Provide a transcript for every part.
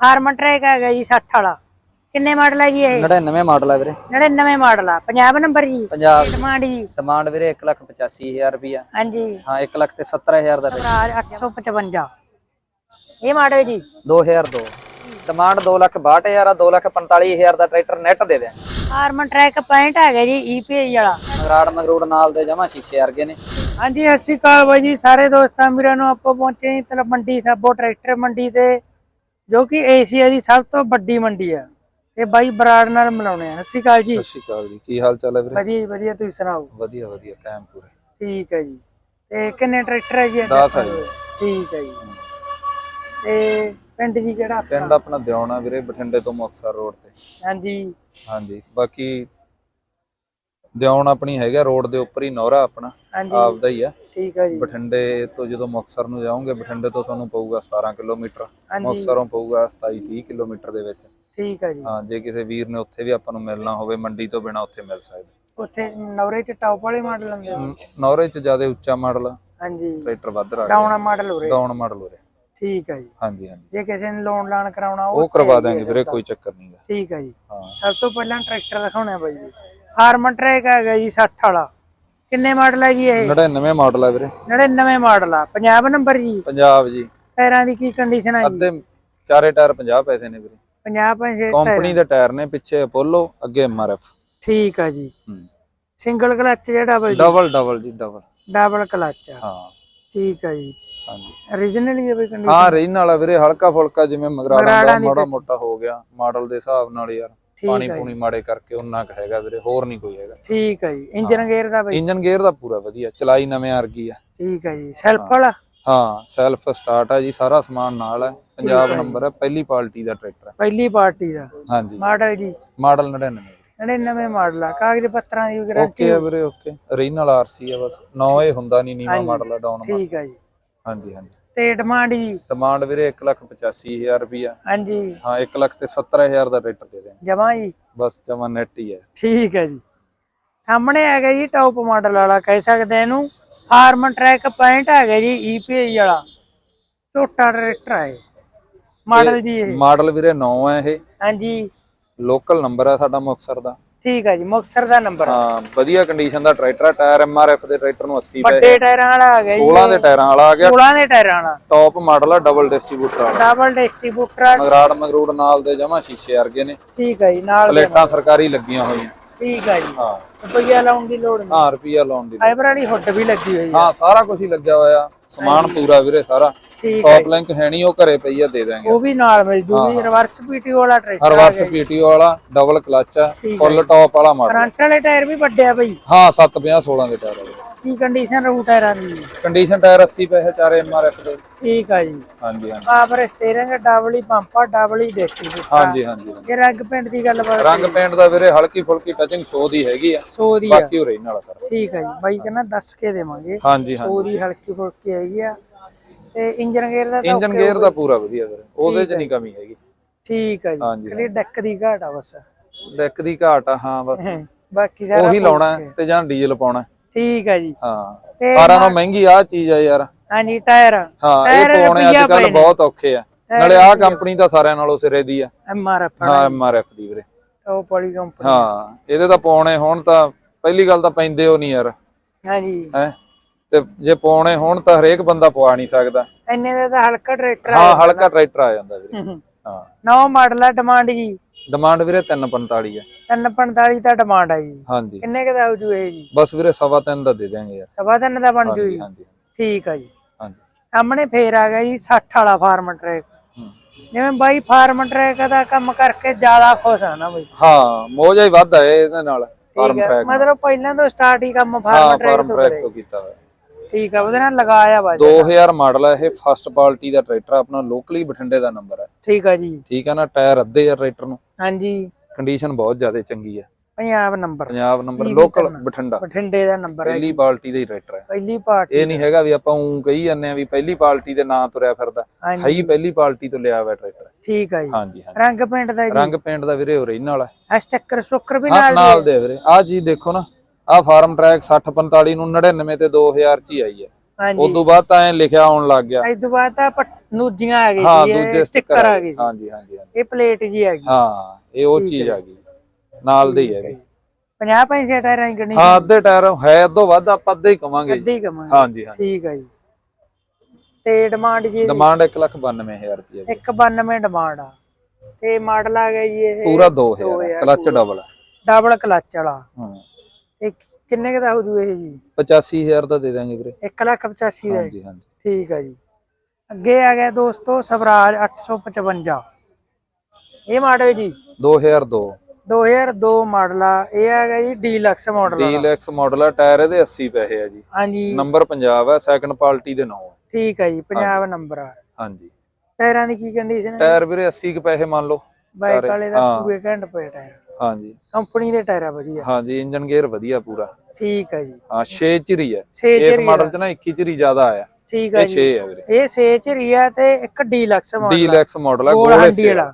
Harman track ਹੈਗਾ ਜੀ 60 ਵਾਲਾ। ਕਿੰਨੇ ਮਾਡਲ ਹੈ ਜੀ ਇਹ? 99 ਮਾਡਲ ਹੈ ਵੀਰੇ। 99 ਮਾਡਲ ਆ। ਪੰਜਾਬ ਨੰਬਰ ਜੀ? ਪੰਜਾਬ ਡਿਮਾਂਡ ਜੀ? ਡਿਮਾਂਡ ਵੀਰੇ 185000 ਰੁਪਿਆ ਹਾਂਜੀ। ਹਾਂ 1 ਲੱਖ ਤੇ 70000 ਦਾ ਰੇਟ। ਰਾਜ 855 ਇਹ ਮਾਡਲ ਜੀ? 2002 ਡਿਮਾਂਡ 2 ਲੱਖ 62000 ਆ 2 ਲੱਖ 45000 ਦਾ ਟਰੈਕਟਰ ਨੈਟ ਦੇ ਦੇ ਹਾਰਮਨ ਟਰੈਕ 65 ਹੈਗਾ ਜੀ ਈਪੀਆਈ ਵਾਲਾ। ਮਗਰਾੜ ਮਗਰੂੜ ਨਾਲ ਦੇ ਜਮਾ ਸ਼ੀਸ਼ੇ ਵਰਗੇ ਨੇ। ਹਾਂਜੀ ਸਤਿ ਸ਼੍ਰੀ ਅਕਾਲ ਬਾਈ ਜੀ ਸਾਰੇ ਦੋਸਤਾਂ ਵੀਰਾਂ ਨੂੰ ਆਪਾਂ ਪਹੁੰਚੇ ਹਾਂ ਤਲਵੰਡੀ ਸਾਬੋ ਟਰੈਕਟਰ ਮੰਡੀ ਤੇ। ਜੋ ਕਿ ਏਸ਼ੀਆ ਦੀ ਸਭ ਤੋਂ ਵੱਡੀ ਮੰਡੀ ਆ। ਤੇ ਬਾਈ ਬਰਾੜ ਨਾਲ ਮਿਲਾਉਣੇ ਆ। ਸਤਿ ਸ਼੍ਰੀ ਅਕਾਲ ਜੀ। ਸਤਿ ਸ਼੍ਰੀ ਅਕਾਲ ਜੀ। ਕੀ ਹਾਲ ਚਾਲ ਹੈ ਵੀਰੇ? ਵਧੀਆ ਜੀ ਵਧੀਆ। ਤੁਸੀਂ ਸੁਣਾਓ? ਵਧੀਆ ਵਧੀਆ। ਕਾਇਮ ਪੂਰੇ। ਠੀਕ ਹੈ ਜੀ। ਤੇ ਕਿੰਨੇ ਟਰੈਕਟਰ ਹੈ ਜੀ ਅੱਜ ਦਸ ਹੈ ਆਪਣੇ ਕੋਲ? ਠੀਕ ਹੈ ਜੀ। ਤੇ ਪਿੰਡ ਜੀ ਕਿਹੜਾ ਆਪਣਾ? ਪਿੰਡ ਆਪਣਾ ਦਿਉਣਾ ਵੀਰੇ ਬਠਿੰਡੇ ਤੋਂ ਮੁਕਤਸਰ ਰੋਡ ਤੇ। ਹਾਂਜੀ। ਹਾਂਜੀ। ਬਾਕੀ ਦਿਉਣ ਆਪਣੀ ਹੈਗਾ ਰੋਡ ਦੇ ਉੱਪਰ ਹੀ ਨੌਰਾ ਆਪਣਾ। ਆਪਦਾ ਹੀ ਆ। ਠੀਕ ਹੈ ਜੀ। ਬਠਿੰਡੇ ਤੋਂ ਜਦੋਂ ਮੁਕਤਸਰ ਨੂੰ ਜਾਓਗੇ ਬਠਿੰਡੇ ਤੋਂ ਤੁਹਾਨੂੰ ਪਊਗਾ 17 ਕਿਲੋਮੀਟਰ। ਹਾਂਜੀ। ਮੁਕਤਸਰੋਂ ਪਊਗਾ 27 30 ਕਿਲੋਮੀਟਰ ਦੇ ਵਿੱਚ। ਠੀਕ ਹੈ ਜੀ। ਹਾਂ ਜੇ ਕਿਸੇ ਵੀਰ ਨੇ ਉੱਥੇ ਵੀ ਆਪਾਂ ਨੂੰ ਮਿਲਣਾ ਹੋਵੇ ਮੰਡੀ ਤੋਂ ਬਿਨਾ ਉੱਥੇ ਮਿਲ ਸਕਦੇ। ਉੱਥੇ ਨਵਰੇ ਚ ਟੌਪ ਵਾਲੇ ਮਾਡਲ ਹੁੰਦੇ ਆ? ਨੌਰੇ ਚ ਜ਼ਿਆਦਾ ਉੱਚਾ ਮਾਡਲ ਹਾਂਜੀ। ਟਰੈਕਟਰ ਵੱਧ ਰੱਖਦਾ ਡਾਊਨ ਮਾਡਲ ਹੋ ਰਿਹਾ ਡਾਊਨ ਮਾਡਲ ਹੋ ਰਿਹਾ ਠੀਕ ਹੈ ਜੀ। ਹਾਂਜੀ ਹਾਂਜੀ। ਜੇ ਕਿਸੇ ਨੇ ਲੋਨ ਲਾਣ ਕਰਾਉਣਾ ਉਹ ਕਰਵਾ ਦਾਂਗੇ ਵੀਰੇ ਕੋਈ ਚੱਕਰ ਨਹੀਂਗਾ ਠੀਕ ਹੈ ਜੀ। ਸਭ ਤੋਂ ਪਹਿਲਾਂ ਟਰੈਕਟਰ ਦਿਖਾਉਣਾ ਬਾਈ ਜੀ। ਹਾਰਮਨ ਟਰੈਕ ਹੈਗਾ ਜੀ 60 ਵਾਲਾ। ਕਿੰਨੇ ਮਾਡਲ ਹੈ ਜੀ ਇਹ? 99 ਮਾਡਲ ਆ ਵੀਰੇ। 99 ਮਾਡਲ ਆ। ਪੰਜਾਬ ਨੰਬਰ ਜੀ? ਪੰਜਾਬ ਜੀ। ਟਾਇਰਾਂ ਦੀ ਕੀ ਕੰਡੀਸ਼ਨ ਹੈ ਜੀ? ਅੱਧੇ ਚਾਰੇ ਟਾਇਰ 50 ਪੈਸੇ ਨੇ ਵੀਰੇ। 50 ਪੰਜੇ ਕੰਪਨੀ ਦੇ ਟਾਇਰ ਨੇ ਪਿੱਛੇ ਅਪੋਲੋ ਅੱਗੇ ਐਮਆਰਐਫ ਠੀਕ ਆ ਜੀ। ਸਿੰਗਲ ਕਲਚ ਜਾਂ ਡਬਲ ਜੀ? ਡਬਲ ਡਬਲ ਜੀ ਡਬਲ ਡਬਲ ਕਲਚ ਆ। ਹਾਂ। ਠੀਕ ਆ ਜੀ। ਹਾਂਜੀ। Origignal ਹੀ ਹੈ ਬਈ ਕੰਡੀਸ਼ਨ ਹਾਂ ਰੀਨ ਵਾਲਾ ਵੀਰੇ ਹਲਕਾ ਫੁਲਕਾ ਜਿਵੇਂ ਮਗਰਾੜਾ ਦਾ ਮਾੜਾ। ਮੋਟਾ ਹੋ ਗਿਆ ਮਾਡਲ ਦੇ ਹਿਸਾਬ ਨਾਲ ਯਾਰ। ਪਾਣੀ ਪੂਣੀ ਮਾੜੇ ਕਰਕੇ ਉਹਨਾਂ ਕ ਹੈਗਾ ਵੀਰੇ ਹੋਰ ਨਹੀਂ ਕੋਈ ਹੈਗਾ। ਠੀਕ ਆ ਜੀ। ਇੰਜਨ ਗੇਅਰ ਦਾ ਬਈ? ਇੰਜਨ ਗੇਅਰ ਦਾ ਪੂਰਾ ਵਧੀਆ ਚਲਾਈ ਨਵੇਂ ਵਰਗੀ ਆ। ਠੀਕ ਆ ਜੀ। ਸੈਲਫ ਵਾਲਾ? ਹਾਂ ਸੈਲਫ ਸਟਾਰਟ ਆ ਜੀ ਸਾਰਾ ਸਮਾਨ ਨਾਲ ਹੈ ਪੰਜਾਬ ਨੰਬਰ ਹੈ ਪਹਿਲੀ ਪਾਰਟੀ ਦਾ ਟਰੈਕਟਰ ਹੈ ਪਹਿਲੀ ਪਾਰਟੀ ਦਾ? ਹਾਂਜੀ। ਮਾਡਲ ਜੀ? ਮਾਡਲ 99 99 ਮਾਡਲ ਆ। ਕਾਗਜ਼ ਪੱਤਰਾਂ ਦੀ ਗਾਰੰਟੀ ਓਕੇ ਆ ਵੀਰੇ ਓਕੇ। ਰੀਨਲ ਆਰਸੀ ਆ ਬਸ। ਨੌ ਇਹ ਹੁੰਦਾ ਨਹੀਂ ਨੀਵਾ ਮਾਡਲ ਆ ਡਾਊਨ ਠੀਕ ਆ ਜੀ। ਹਾਂਜੀ ਹਾਂਜੀ। ਤੇ ਡਿਮਾਂਡ ਜੀ। ਡਿਮਾਂਡ ਵੀਰੇ 185000 ਰੁਪਿਆ ਹਾਂਜੀ। ਹਾਂ 1 ਲੱਖ ਤੇ 70000 ਦਾ ਟਰੈਕਟਰ ਦੇ ਦੇਣ ਜਮਾ ਜੀ। ਬਸ ਜਮਾ ਨੈਟ ਹੀ ਹੈ। ਠੀਕ ਹੈ ਜੀ। ਸਾਹਮਣੇ ਹੈਗਾ ਜੀ ਟੌਪ ਮਾਡਲ ਵਾਲਾ ਕਹਿ ਸਕਦੇ ਇਹਨੂੰ। ਹਾਰਮਨ ਟਰੈਕ 65 ਹੈਗਾ ਜੀ ਈਪੀਆਈ ਵਾਲਾ। ਛੋਟਾ ਟਰੈਕਟਰ ਹੈ ਮਾਡਲ ਜੀ ਇਹ। ਮਾਡਲ ਵੀਰੇ 9 ਹੈ ਇਹ। ਹਾਂਜੀ। ਲੋਕਲ ਨੰਬਰ ਹੈ ਸਾਡਾ ਮੁਕਤਸਰ ਦਾ। ਠੀਕ ਹੈ ਜੀ ਮੁਕਤਸਰ ਦਾ ਨੰਬਰ ਹਾਂ ਵਧੀਆ ਕੰਡੀਸ਼ਨ ਦਾ ਟਰੈਕਟਰ ਟਾਇਰ ਐਮਆਰਐਫ ਦੇ ਟਰੈਕਟਰ ਨੂੰ 80 ਪਏ ਵੱਡੇ ਟਾਇਰਾਂ ਵਾਲਾ ਆ ਗਿਆ ਜੀ। 16 ਦੇ ਟਾਇਰਾਂ ਵਾਲਾ ਆ ਗਿਆ। 16 ਦੇ ਟਾਇਰਾਂ ਵਾਲਾ। ਟੌਪ ਮਾਡਲ ਆ ਡਬਲ ਡਿਸਟ੍ਰੀਬਿਊਟਰ ਵਾਲਾ ਡਬਲ ਡਿਸਟ੍ਰੀਬਿਊਟਰ ਮਗਰਾੜ ਮਗਰੂੜ ਨਾਲ ਦੇ ਜਮਾ ਸ਼ੀਸ਼ੇ ਵਰਗੇ ਨੇ। ਠੀਕ ਹੈ ਜੀ ਨਾਲ ਪਲੇਟਾਂ ਸਰਕਾਰੀ ਲੱਗੀਆਂ ਹੋਈਆਂ। ਠੀਕ ਹੈ ਜੀ। ਹਾਂ। ਰੁਪਈਆ ਲਾਉਣ ਦੀ ਲੋੜ ਨਹੀਂ। ਹਾਂ ਰੁਪਿਆ ਲਾਉਣ ਦੀ ਫਾਈਬਰ ਵਾਲੀ ਹੁੱਡ ਵੀ ਲੱਗੀ ਹੋਈ ਹੈ ਹਾਂ ਸਾਰਾ ਕੁਝ ਹੀ ਲੱਗਿਆ ਹੋਇਆ। ਸਮਾਨ ਪੂਰਾ ਵੀਰੇ ਸਾਰਾ। ਠੀਕ ਹੈ ਟੌਪ ਲਿੰਕ ਹੈ ਨਹੀਂ ਉਹ ਘਰੇ ਪਈ ਆ ਦੇ ਦਾਂਗੇ ਉਹ ਵੀ ਨਾਲ ਮਿਲ ਜੂਗੀ ਰਿਵਰਸ ਪੀਟੀਓ ਵਾਲਾ ਟਰੈਕਟਰ ਰਿਵਰਸ ਪੀਟੀਓ ਵਾਲਾ ਡਬਲ ਕਲਚ ਆ ਫੁੱਲ ਟੌਪ ਵਾਲਾ ਮਾਡਲ। ਫਰੰਟ ਵਾਲੇ ਟਾਇਰ ਵੀ ਵੱਡੇ ਆ ਬਈ। ਹਾਂ 750 16 ਦੇ ਟਾਇਰ ਆ ਕੀ ਕੰਡੀਸ਼ਨ ਰਹੂ ਟਾਇਰਾਂ ਦੀ? ਕੰਡੀਸ਼ਨ ਟਾਇਰ 80 ਪੈਸੇ ਚਾਰੇ ਐਮਆਰਐਫ ਦੇ। ਠੀਕ ਆ ਜੀ। ਹਾਂਜੀ ਹਾਂਜੀ। ਪਾਵਰ ਸਟੀਅਰਿੰਗ ਡਬਲ ਹੀ ਪੰਪਾ ਡਬਲ ਹੀ ਡਿਸਟ੍ਰੀਬਿਊਟਰ ਹਾਂਜੀ ਹਾਂਜੀ ਹਾਂਜੀ। ਇਹ ਰੰਗ ਪਿੰਡ ਦੀ ਗੱਲਬਾਤ ਰੰਗ ਪੇਂਟ ਦਾ ਵੀਰੇ ਹਲਕੀ ਫੁਲਕੀ ਟਚਿੰਗ ਸ਼ੋ ਦੀ ਹੈਗੀ ਆ। 100 ਦੀ ਆ। ਬਾਕੀ ਉਹ ਰਹਿਣ ਵਾਲਾ ਸਾਰਾ। ਠੀਕ ਆ ਜੀ। ਬਾਈ ਕਹਿੰਦਾ ਦੱਸ ਕੇ ਦੇਵਾਂਗੇ। ਹਾਂਜੀ 100 ਹਾਂਜੀ ਦੀ ਹਲਕੀ ਫੁਲਕੀ ਹੈਗੀ ਆ। ਤੇ ਇੰਜਨ ਗੇਅਰ ਦਾ ਤਾਂ ਇੰਜਨ ਗੇਅਰ ਦਾ ਪੂਰਾ ਵਧੀਆ ਵੀਰੇ ਉਹਦੇ 'ਚ ਨਹੀਂ ਕਮੀ ਹੈਗੀ। ਠੀਕ ਆ ਜੀ ਹਾਂਜੀ, ਕਲੀ ਡੈਕ ਦੀ ਘਾਟ ਆ ਬਸ। ਡੈਕ ਦੀ ਘਾਟ ਆ ਹਾਂ ਬਸ। ਬਾਕੀ ਸਾਰਾ ਉਹੀ ਲਾਉਣਾ ਹੈ ਤੇ ਜਾਂ ਡੀਜ਼ਲ ਪਾਉਣਾ। ਹੈ। ਠੀਕ ਆ ਜੀ। ਹਾਂ ਤੇ ਸਾਰਿਆਂ ਨਾਲੋਂ ਮਹਿੰਗੀ ਆ ਚੀਜ਼ ਆ ਯਾਰ। ਹਾਂਜੀ ਟਾਇਰ। ਹਾਂ ਇਹ ਟਾਇਰ ਪਾਉਣੇ ਅੱਜ ਰੁਪਈਆ ਕੱਲ ਪਏ ਨੇ। ਬਹੁਤ ਔਖੇ ਆ। ਨਾਲੇ ਆਹ ਕੰਪਨੀ ਤਾਂ ਸਾਰਿਆਂ ਨਾਲੋਂ ਸਿਰੇ ਦੀ ਆ। ਐਮ ਆਰ ਐਫ ਹਾਂ ਐਮਆਰਐਫ ਦੀ ਵੀਰੇ। ਟੌਪ ਵਾਲੀ ਕੰਪਨੀ ਹਾਂ ਇਹਦੇ ਤਾਂ ਪਾਉਣੇ ਹੋਣ ਤਾਂ ਪਹਿਲੀ ਗੱਲ ਤਾਂ ਪੈਂਦੇ ਹੋ ਨਹੀਂ ਯਾਰ। ਹਾਂਜੀ। ਹੈ ਤੇ ਜੇ ਪਾਉਣੇ ਹੋਣ ਤਾਂ ਹਰੇਕ ਬੰਦਾ ਪਵਾ ਨਹੀਂ ਸਕਦਾ। ਇੰਨੇ ਦਾ ਤਾਂ ਹਲਕਾ ਟਰੈਕਟਰ ਆ ਹਾਂ ਹਲਕਾ ਟਰੈਕਟਰ ਆ ਜਾਂਦਾ ਵੀਰੇ। ਹਾਂ ਨੌ ਮਾਡਲ ਆ ਡਿਮਾਂਡ ਜੀ। ਡਿਮਾਂਡ ਵੀਰੇ 345 ਹੈ 345 ਦਾ ਡਿਮਾਂਡ ਆ ਜੀ। ਹਾਂਜੀ। ਕਿੰਨੇ ਕੁ ਦਾ ਹੋ ਜੂ ਇਹ ਜੀ? ਬਸ ਵੀਰੇ ਸਵਾ ਤਿੰਨ ਦਾ ਦੇ ਦਿਆਂਗੇ ਯਾਰ। ਸਵਾ ਤਿੰਨ ਦਾ ਬਣ ਜੂ ਹਾਂਜੀ ਜੀ। ਹਾਂਜੀ। ਠੀਕ ਆ ਜੀ। ਹਾਂਜੀ। ਸਾਹਮਣੇ ਫੇਰ ਆ ਗਿਆ ਜੀ 60 ਵਾਲਾ ਫਾਰਮ ਟਰੈਕ ਹੂੰ। ਜਿਵੇਂ ਬਾਈ ਫਾਰਮ ਟਰੈਕ ਦਾ ਕੰਮ ਕਰਕੇ ਜ਼ਿਆਦਾ ਖੁਸ਼ ਆ ਨਾ ਬਾਈ। ਹਾਂ ਮੋਜਾ ਹੀ ਵੱਧ ਹੈ ਇਹਦੇ ਨਾਲ ਫਾਰਮ ਠੀਕ ਹੈ ਟਰੈਕ ਮਤਲਬ ਪਹਿਲਾਂ ਤੋਂ ਸਟਾਰਟ ਹੀ ਕੰਮ ਹਾਂ ਫਾਰਮ ਟਰੈਕ ਤੋਂ ਕੀਤਾ ਹੋਇਆ। ਠੀਕ ਆ ਉਹਦੇ ਨਾਲ ਲਗਾਇਆ ਵਾ ਜੀ। 2000 ਮਾਡਲ ਹੈ ਇਹ ਫਸਟ ਪਾਰਟੀ ਦਾ ਟਰੈਕਟਰ ਆ, ਆਪਣਾ ਲੋਕਲੀ ਬਠਿੰਡੇ ਦਾ ਨੰਬਰ ਹੈ ਠੀਕ ਆ ਜੀ। ਠੀਕ ਹੈ ਨਾ ਟਾਇਰ ਅੱਧੇ ਆ ਟਰੈਕਟਰ ਨੂੰ। ਹਾਂਜੀ। ਕੰਡੀਸ਼ਨ ਬਹੁਤ ਜ਼ਿਆਦਾ ਚੰਗੀ ਹੈ Punjab number Punjab number local? Bathinda. ਬਠਿੰਡੇ। ਦਾ ਨੰਬਰ ਹੈ ਪਹਿਲੀ ਪਾਰਟੀ ਦਾ ਹੀ ਟਰੈਕਟਰ ਹੈ ਪਹਿਲੀ ਪਾਰਟੀ ਇਹ ਨਹੀਂ ਹੈਗਾ ਵੀ ਆਪਾਂ ਉਂ ਕਹੀ ਜਾਂਦੇ ਆ ਵੀ ਪਹਿਲੀ ਪਾਰਟੀ ਦੇ ਨਾਂ ਤੁਰਿਆ ਫਿਰਦਾ। ਹਾਂਜੀ। ਹੈ ਹੀ ਪਹਿਲੀ ਪਾਰਟੀ ਤੋਂ ਲਿਆ ਹੋਇਆ ਟਰੈਕਟਰ ਠੀਕ ਆ ਜੀ। ਹਾਂਜੀ ਰੰਗ ਪਿੰਡ ਦਾ ਜੀ। ਰੰਗ ਪੇਂਟ ਦਾ ਵੀਰੇ ਓਰੀਜਨਲ ਹੈ। ਆ ਸਟicker ਸਟੁੱਕਰ ਵੀ ਨਾਲ ਨਾਲ ਦੇ। ਵੀਰੇ। ਆਹ ਚੀਜ਼ ਦੇਖੋ ਨਾ। ਆਹ ਫਾਰਮ ਟਰੈਕ 6045 ਨੂੰ 99 ਤੇ 2000 ਚ ਹੀ ਆਈ ਹੈ। ਹਾਂਜੀ। ਉਸ ਤੋਂ ਬਾਅਦ ਤਾਂ ਐ ਲਿਖਿਆ ਆਉਣ ਲੱਗ ਗਿਆ। ਇਸ ਤੋਂ ਬਾਅਦ ਤਾਂ ਨੂਜੀਆਂ ਆ ਗਈ ਹਾਂ ਦੂਜੇ ਸਟicker ਆ ਗਈ ਹਾਂਜੀ ਹਾਂਜੀ ਇਹ ਪਲੇਟ ਜੀ ਆ ਗਈ। ਹਾਂ ਇਹ ਉਹ ਚੀਜ਼ ਆ ਗਈ। ਨਾਲ ਦੇ ਹੀ ਹੈ 50 ਪੈਸੇ ਟਾਇਰਾਂ ਦੀ ਗੱਡੀ ਹਾਂ ਅੱਧੇ ਟਾਇਰ ਹੈ ਅੱਧੋ ਵੱਧ ਆਪਾਂ ਅੱਧੇ ਹੀ ਕਵਾਂਗੇ ਅੱਧੇ ਹੀ ਕਮਾਂਗੇ ਹਾਂਜੀ ਹਾਂਜੀ। ਠੀਕ ਆ ਜੀ। ਤੇ ਡਿਮਾਂਡ ਜੀ ਡਿਮਾਂਡ 192000 ਰੁਪਏ 192 ਡਿਮਾਂਡ ਆ। ਤੇ ਮਾਡਲ ਆ ਗਿਆ ਜੀ ਇਹ ਪੂਰਾ 2000 ਕਲਚ ਡਬਲ ਡਬਲ ਕਲਚ ਵਾਲਾ। ਹਾਂ। ਤੇ ਕਿੰਨੇ ਕੁ ਦਾ ਹੋ ਜੂ ਇਹ ਜੀ? 85000 ਦਾ ਦੇ ਦਾਂਗੇ ਵੀਰੇ। 1 ਲੱਖ 85 ਦਾ ਹਾਂਜੀ ਹਾਂਜੀ। ਠੀਕ ਆ ਜੀ। ਅੱਗੇ ਆ ਗਿਆ ਦੋਸਤੋ ਸਵਰਾਜ 855 ਇਹ ਮਾਡਲ ਜੀ? 2002 2002 ਮਾਡਲ ਆ। ਇਹ ਆ ਗਿਆ ਜੀ ਡੀਲਕਸ ਮਾਡਲ ਆ। ਡੀਲੈਕਸ ਮਾਡਲ ਆ। ਟਾਇਰ ਇਹਦੇ 80 ਪੈਸੇ ਆ ਜੀ। ਹਾਂਜੀ। ਨੰਬਰ ਪੰਜਾਬ ਹੈ ਸੈਕੰਡ ਪਾਰਟੀ ਦੇ ਨਾਂ ਹੈ ਠੀਕ ਆ ਜੀ ਪੰਜਾਬ ਨੰਬਰ ਆ। ਹਾਂਜੀ। ਟਾਇਰਾਂ ਦੀ ਕੀ ਕੰਡੀਸ਼ਨ ਹੈ ਟਾਇਰ ਵੀਰੇ 80 ਕੁ ਪੈਸੇ ਮੰਨ ਲਓ। ਬਾਈਕ ਵਾਲੇ ਦਾ ਹਾਂ। ਪੂਰੇ ਘੰਟ ਪਏ ਟਾਇਰ। ਹਾਂਜੀ। ਕੰਪਨੀ ਦੇ ਟਾਇਰ ਆ ਵਧੀਆ। ਹਾਂਜੀ ਇੰਜਨ ਗੇਅਰ ਵਧੀਆ ਪੂਰਾ। ਠੀਕ ਆ ਜੀ। ਹਾਂ 6 ਚਿਰੀ ਹੈ। ਇਸ ਚਿਰੀ ਮਾਡਲ 'ਚ ਨਾ 21 ਚਿਰੀ ਜ਼ਿਆਦਾ ਆਇਆ। ਠੀਕ ਆ ਇਹ 6 ਜੀ। ਹੈ ਵੀਰੇ। ਇਹ ਸੇ ਚ ਰੀਆ ਤੇ ਇੱਕ ਡੀਲਕਸ ਮਾਡਲ ਡੀਲੈਕਸ ਮਾਡਲ ਆ ਗੋਲ ਹੰਡੀ ਵਾਲਾ।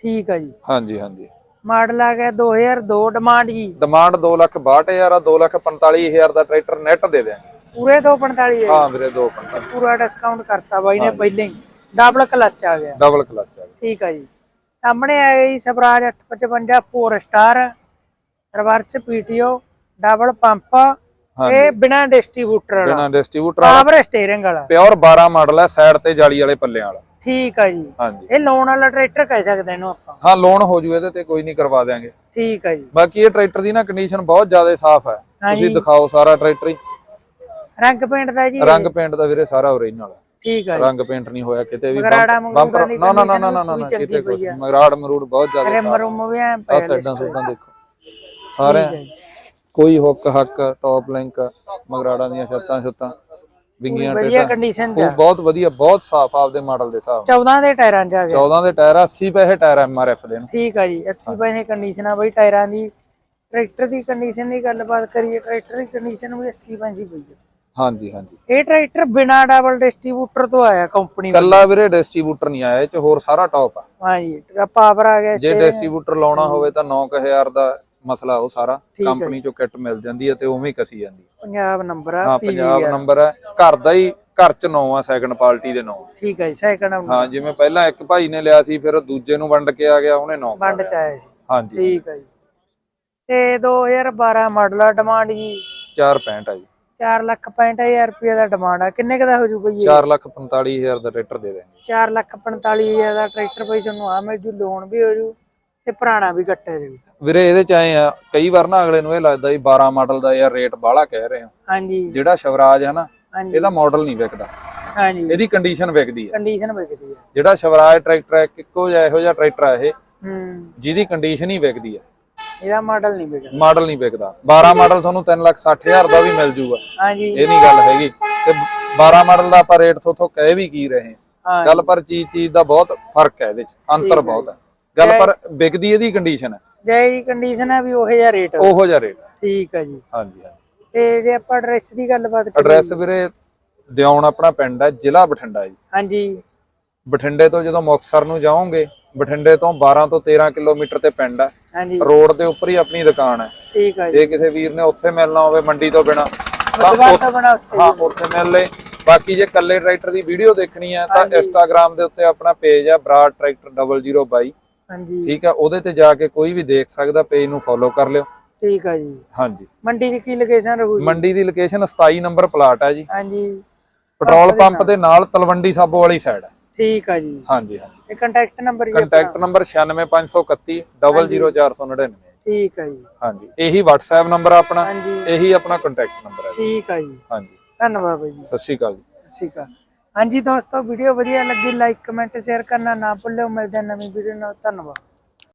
ਠੀਕ ਆ ਜੀ। ਹਾਂਜੀ ਹਾਂਜੀ। ਮਾਡਲ ਆ ਗਿਆ 2002 ਡਿਮਾਂਡ ਜੀ। ਡਿਮਾਂਡ 262000 ਆ 245000 ਦਾ ਟਰੈਕਟਰ ਨੈਟ ਦੇ ਦਿਆਂਗੇ। ਪੂਰੇ 245 ਹੈ ਹਾਂ ਵੀਰੇ 245 ਪੂਰਾ ਡਿਸਕਾਊਂਟ ਕਰਤਾ ਬਾਈ ਨੇ ਪਹਿਲਾਂ ਹੀ। ਡਬਲ ਕਲਚ ਆ ਗਿਆ। ਡਬਲ ਕਲਚ ਆ ਗਿਆ। ਠੀਕ ਆ ਜੀ। ਸਾਹਮਣੇ ਆ ਗਈ Swaraj 855 4 star reverse PTO double pump ਇਹ ਬਿਨਾ ਡਿਸਟ੍ਰੀਬਿਊਟਰ ਵਾਲਾ। ਬਿਨਾਂ ਡਿਸਟ੍ਰੀਬਿਊਟਰ ਪਾਵਰ ਸਟੀਅਰਿੰਗ ਵਾਲਾ। ਪਿਓਰ 12 ਮਾਡਲ ਹੈ ਸਾਈਡ ਤੇ ਜਾਲੀ ਵਾਲੇ ਪੱਲਿਆਂ ਵਾਲਾ। ਠੀਕ ਆ ਜੀ। ਹਾਂਜੀ। ਇਹ ਲੋਨ ਵਾਲਾ ਟਰੈਕਟਰ ਕਹਿ ਸਕਦੇ ਇਹਨੂੰ ਆਪਾਂ। ਹਾਂ ਲੋਨ ਹੋ ਜੂ ਇਹਦੇ ਤੇ ਕੋਈ ਨਹੀਂ ਕਰਵਾ ਦਿਆਂਗੇ। ਠੀਕ ਆ ਜੀ। ਬਾਕੀ ਇਹ ਟਰੈਕਟਰ ਦੀ ਨਾ ਕੰਡੀਸ਼ਨ ਬਹੁਤ ਜ਼ਿਆਦਾ ਸਾਫ਼ ਹੈ। ਤੁਸੀਂ ਦਿਖਾਓ ਸਾਰਾ ਟਰੈਕਟਰ ਹੀ। ਰੰਗ ਪੇਂਟ ਦਾ ਜੀ। ਰੰਗ ਪੇਂਟ ਦਾ ਵੀਰੇ ਸਾਰਾ ਓਰੀਜਨਲ ਹੈ। ਠੀਕ ਜੀ। ਰੰਗ ਪੇਂਟ ਨਹੀਂ ਹੋਇਆ ਕਿਤੇ ਵੀ ਮਗਰਾੜਾ ਬੰਪਰ ਨਾ ਨਾ ਨਾ ਨਾ ਨਾ ਕਿਤੇ ਕੁਝ। ਮਗਰਾੜ ਮਰੂੜ ਬਹੁਤ ਜ਼ਿਆਦਾ ਰਿਮ ਰੁਮ ਵੀ ਐ ਪਏ ਸਾਈਡਾਂ ਸੁੱਡਾਂ ਦੇਖੋ। ਸਾਰੇ ਹੈ। ਕੋਈ ਹੁੱਕ ਹੱਕ ਟੌਪ ਲਿੰਕ ਮਗਰਾੜਾਂ ਦੀਆਂ ਛੱਤਾਂ ਛੱਤਾਂ ਵਿੰਗੀਆਂ ਵਧੀਆ ਟੇਡਾ ਕੰਡੀਸ਼ਨ ਚ ਬਹੁਤ ਵਧੀਆ ਬਹੁਤ ਸਾਫ਼ ਆਪਦੇ ਮਾਡਲ ਦੇ ਹਿਸਾਬ 14 ਦੇ ਟਾਇਰਾਂ ਚ ਆ ਗਿਆ। 14 ਦੇ ਟਾਇਰ 80 ਪੈਸੇ ਟਾਇਰ ਐਮਆਰਐਫ ਦੇ ਨੇ। ਠੀਕ ਆ ਜੀ 80 ਪੈਸੇ ਕੰਡੀਸ਼ਨ ਆ ਬਈ ਟਾਇਰਾਂ ਦੀ। ਟਰੈਕਟਰ ਦੀ ਕੰਡੀਸ਼ਨ ਦੀ ਗੱਲਬਾਤ ਕਰੀਏ ਟਰੈਕਟਰ ਦੀ ਕੰਡੀਸ਼ਨ ਵੀ 80 ਪੈਸੇ ਪਈ ਹੈ ਹਾਂਜੀ ਹਾਂਜੀ। ਇਹ ਟਰੈਕਟਰ ਬਿਨਾ ਡਬਲ ਡਿਸਟ੍ਰੀਬਿਊਟਰ ਤੋਂ ਆਇਆ ਕੰਪਨੀ ਕੱਲਾ ਵੀਰੇ ਡਿਸਟ੍ਰੀਬਿਊਟਰ ਨਹੀਂ ਆਇਆ ਇਹ ਚ ਹੋਰ ਸਾਰਾ ਟੌਪ ਆ। ਹਾਂਜੀ ਪਾਵਰ ਆ ਗਿਆ ਜੇ ਡਿਸਟ੍ਰੀਬਿਊਟਰ ਲਾਉਣਾ ਹੋਵੇ ਤਾਂ 9000 ਦਾ ਮਸਲਾ ਉਹ ਸਾਰਾ। ਕੰਪਨੀ ਚੋਂ ਕਿੱਟ ਮਿਲ ਜਾਂਦੀ ਹੈ ਤੇ ਉਵੇਂ ਹੀ ਕਸੀ ਜਾਂਦੀ ਹੈ। ਪੰਜਾਬ ਨੰਬਰ ਆ ਹਾਂ ਪੰਜਾਬ ਆ। ਨੰਬਰ ਹੈ ਘਰ ਦਾ ਹੀ ਘਰ ਚ ਨੌ ਆ ਸੈਕੰਡ ਪਾਰਟੀ ਦੇ ਨੌ। ਠੀਕ ਹੈ ਜੀ ਸੈਕੰਡ ਹਾਂ ਜਿਵੇਂ ਪਹਿਲਾਂ ਇੱਕ ਭਾਈ ਨੇ ਲਿਆ ਸੀ ਫਿਰ ਦੂਜੇ ਨੂੰ ਵੰਡ ਕੇ ਆ ਗਿਆ ਉਹਨੇ ਨੌ ਵੰਡ ਚ ਆਇਆ ਸੀ। ਹਾਂਜੀ ਠੀਕ ਹੈ ਜੀ। ਤੇ 2012 ਮਾਡਲ ਆ ਡਿਮਾਂਡ ਜੀ। 465 ਆ ਜੀ। 4 ਲੱਖ 65000 ਰੁਪਏ ਦਾ ਡਿਮਾਂਡ ਆ। ਕਿੰਨੇ ਕੁ ਦਾ ਹੋ ਜੂ ਬਈ ਇਹ? 4 ਲੱਖ 45000 ਦਾ ਟਰੈਕਟਰ ਦੇ ਦੇਣਗੇ। 4 ਲੱਖ 45000 ਦਾ ਟਰੈਕਟਰ ਬਈ ਤੁਹਾਨੂੰ ਆ ਮਿਲ ਜੂ ਲੋਨ ਵੀ ਹੋ ਜੂ ਤੇ ਪੁਰਾਣਾ ਵੀ ਕੱਟਿਆ ਜੂ ਵੀਰੇ ਇਹਦੇ ਚ ਆਏ ਆ ਕਈ ਵਾਰ ਨਾ ਅਗਲੇ ਨੂੰ ਇਹ ਲੱਗਦਾ ਵੀ 12 ਮਾਡਲ ਦਾ ਯਾਰ ਰੇਟ ਬਾਹਲਾ ਕਹਿ ਰਹੇ ਹੋ। ਹਾਂਜੀ। ਜਿਹੜਾ ਸ਼ਵਰਾਜ ਹੈ ਨਾ ਇਹਦਾ ਮਾਡਲ ਨਹੀਂ ਵਿਕਦਾ। ਹਾਂਜੀ। ਇਹਦੀ ਕੰਡੀਸ਼ਨ ਵਿਕਦੀ ਹੈ ਕੰਡੀਸ਼ਨ ਵਿਕਦੀ ਆ। ਜਿਹੜਾ ਸ਼ਵਰਾਜ ਟਰੈਕਟਰ ਹੈ ਇੱਕੋ ਜਿਹਾ ਇਹੋ ਜਿਹਾ ਟਰੈਕਟਰ ਹੈ ਇਹ ਹੂੰ। ਜਿਹਦੀ ਕੰਡੀਸ਼ਨ ਹੀ ਵਿਕਦੀ ਹੈ ਇਹਦਾ ਮਾਡਲ ਨਹੀਂ ਵਿਕਦਾ। ਮਾਡਲ ਨਹੀਂ ਵਿਕਦਾ। 12 ਮਾਡਲ ਤੁਹਾਨੂੰ 360000 ਦਾ ਵੀ ਮਿਲ ਜੂਗਾ। ਹਾਂਜੀ। ਇਹ ਨਹੀਂ ਗੱਲ ਹੈਗੀ। ਤੇ 12 ਮਾਡਲ ਦਾ ਆਪਾਂ ਰੇਟ ਥੋਥੋਂ ਕਹਿ ਵੀ ਕੀ ਰਹੇ। ਗੱਲ ਪਰ ਚੀਜ਼ ਚੀਜ਼ ਦਾ ਬਹੁਤ ਫ਼ਰਕ ਹੈ ਇਹਦੇ ਚ। ਅੰਤਰ ਬਹੁਤ ਹੈ। ਗੱਲ ਪਰ ਵਿਕਦੀ ਇਹਦੀ ਕੰਡੀਸ਼ਨ ਹੈ। ਜੈ ਜੀ ਕੰਡੀਸ਼ਨ ਹੈ ਵੀ ਉਹੇ ਜਿਹਾ ਰੇਟ ਉਹੋ ਜਿਹਾ ਰੇਟ ਠੀਕ ਹੈ ਜੀ। ਹਾਂਜੀ ਤੇ ਜੇ ਆਪਾਂ ਐਡਰੈਸ ਦੀ ਗੱਲਬਾਤ ਕਰੀਏ। ਐਡਰੈਸ ਵੀਰੇ ਦਿਉਣ ਆਪਣਾ ਪਿੰਡ ਹੈ ਜ਼ਿਲ੍ਹਾ ਬਠਿੰਡਾ ਜੀ। ਹਾਂਜੀ। ਬਠਿੰਡੇ ਤੋਂ ਜਦੋਂ ਮੁਕਤਸਰ ਨੂੰ ਜਾਓਗੇ ਬਠਿੰਡੇ ਤੋਂ 12 ਤੋਂ 13 ਕਿਲੋਮੀਟਰ ਤੇ ਪਿੰਡ ਹੈ। ਹਾਂਜੀ। ਰੋਡ ਦੇ ਉੱਪਰ ਹੀ ਆਪਣੀ ਦੁਕਾਨ ਹੈ। ਠੀਕ ਹੈ ਜੀ। ਜੇ ਕਿਸੇ ਵੀਰ ਨੇ ਉੱਥੇ ਮਿਲਣਾ ਹੋਵੇ ਮੰਡੀ ਤੋਂ ਬਿਨਾ ਤਾਂ ਹਾਂ। ਉੱਥੇ ਮਿਲ ਲੈ ਬਾਕੀ ਜੇ ਕੱਲੇ ਟਰੈਕਟਰ ਦੀ ਵੀਡੀਓ ਦੇਖਣੀ ਹੈ ਤਾਂ ਇੰਸਟਾਗ੍ਰam ਦੇ ਉੱਤੇ ਆਪਣਾ ਪੇਜ ਹੈ ਬਰਾਡ ਟਰੈਕਟਰ 002 ਹਾਂਜੀ। ਠੀਕ ਹੈ ਉਹਦੇ ਤੇ ਜਾ ਕੇ ਕੋਈ ਵੀ ਦੇਖ ਸਕਦਾ ਪੇਜ ਨੂੰ ਫੋਲੋ ਕਰ ਲਿਓ। ਠੀਕ ਹੈ ਜੀ। ਹਾਂਜੀ। ਮੰਡੀ ਦੀ ਕੀ ਲੋਕੇਸ਼ਨ ਰਹੂਗੀ ਮੰਡੀ ਦੀ ਲੋਕੇਸ਼ਨ 27 ਨੰਬਰ ਪਲਾਟ ਹੈ ਜੀ। ਹਾਂਜੀ। ਪੈਟਰੋਲ ਪੰਪ ਦੇ ਨਾਲ ਤਲਵੰਡੀ ਸਾਬੋ ਵਾਲੀ ਸਾਈਡ ਹੈ। ਠੀਕ ਹੈ ਜੀ। ਹਾਂਜੀ ਹਾਂਜੀ। ਤੇ ਕੰਟੈਕਟ ਨੰਬਰ ਜੀ ਕੰਟੈਕਟ ਨੰਬਰ 96531 00499 ਠੀਕ ਹੈ ਜੀ। ਹਾਂਜੀ ਇਹੀ WhatsApp ਨੰਬਰ ਆਪਣਾ ਹਾਂਜੀ। ਇਹੀ ਆਪਣਾ ਕੰਟੈਕਟ ਨੰਬਰ ਹੈ। ਠੀਕ ਹੈ ਜੀ। ਹਾਂਜੀ। ਧੰਨਵਾਦ ਬਾਈ ਜੀ। ਸਤਿ ਸ਼੍ਰੀ ਅਕਾਲ ਜੀ। ਸਤਿ ਸ਼੍ਰੀ ਅਕਾਲ। ਹਾਂਜੀ ਦੋਸਤੋ ਵੀਡੀਓ ਵਧੀਆ ਲੱਗੀ ਲਾਈਕ ਕਮੈਂਟ ਸ਼ੇਅਰ ਕਰਨਾ ਨਾ ਭੁੱਲਿਓ। ਮਿਲਦੇ ਨਵੀਂ ਵੀਡੀਓ ਨਾਲ। ਧੰਨਵਾਦ।